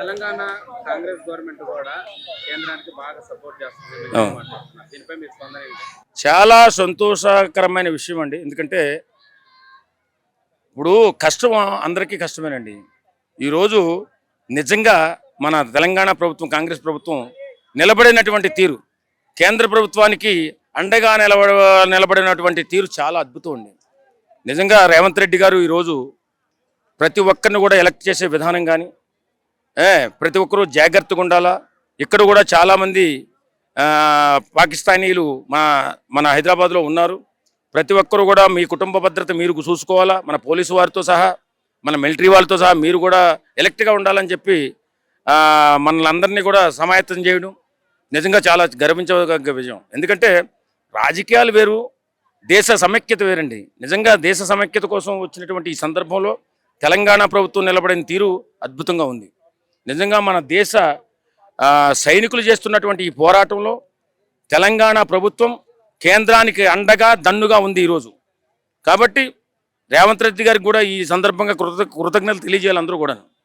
Telangana Congress government కూడా కేంద్రానికి బాగా సపోర్ట్ చేస్తుంది. దీనిపై మీ స్పందన చాలా సంతోషకరమైన విషయం అండి. ఎందుకంటే ఇప్పుడు కష్టం అందరికీ కష్టమేనండి. ఈరోజు నిజంగా మన తెలంగాణ ప్రభుత్వం కాంగ్రెస్ ప్రభుత్వం నిలబడినటువంటి తీరు కేంద్ర ప్రభుత్వానికి అండగా నిలబడ నిలబడినటువంటి తీరు చాలా అద్భుతం అండి. నిజంగా రేవంత్ రెడ్డి గారు ఈరోజు ప్రతి ఒక్కరిని కూడా ఎలక్ట్ చేసే విధానం కానీ ప్రతి ఒక్కరూ జాగ్రత్తగా ఉండాలా? ఇక్కడ కూడా చాలామంది పాకిస్తానీలు మా మన హైదరాబాద్లో ఉన్నారు. ప్రతి ఒక్కరు కూడా మీ కుటుంబ భద్రత మీరు చూసుకోవాలా? మన పోలీసు వారితో సహా మన మిలిటరీ వాళ్ళతో సహా మీరు కూడా ఎలక్ట్గా ఉండాలని చెప్పి ఆ, మనల్ని కూడా సమాయత్తం చేయడం నిజంగా చాలా గర్వించదగ్గ విజయం. ఎందుకంటే రాజకీయాలు వేరు దేశ సమైక్యత వేరండి. నిజంగా దేశ సమైక్యత కోసం వచ్చినటువంటి ఈ సందర్భంలో తెలంగాణ ప్రభుత్వం నిలబడిన తీరు అద్భుతంగా ఉంది. నిజంగా మన దేశ సైనికులు చేస్తున్నటువంటి ఈ పోరాటంలో తెలంగాణ ప్రభుత్వం కేంద్రానికి అండగా దన్నుగా ఉంది ఈరోజు. కాబట్టి రేవంత్ రెడ్డి గారికి కూడా ఈ సందర్భంగా కృత కృతజ్ఞతలు తెలియజేయాలి అందరూ కూడా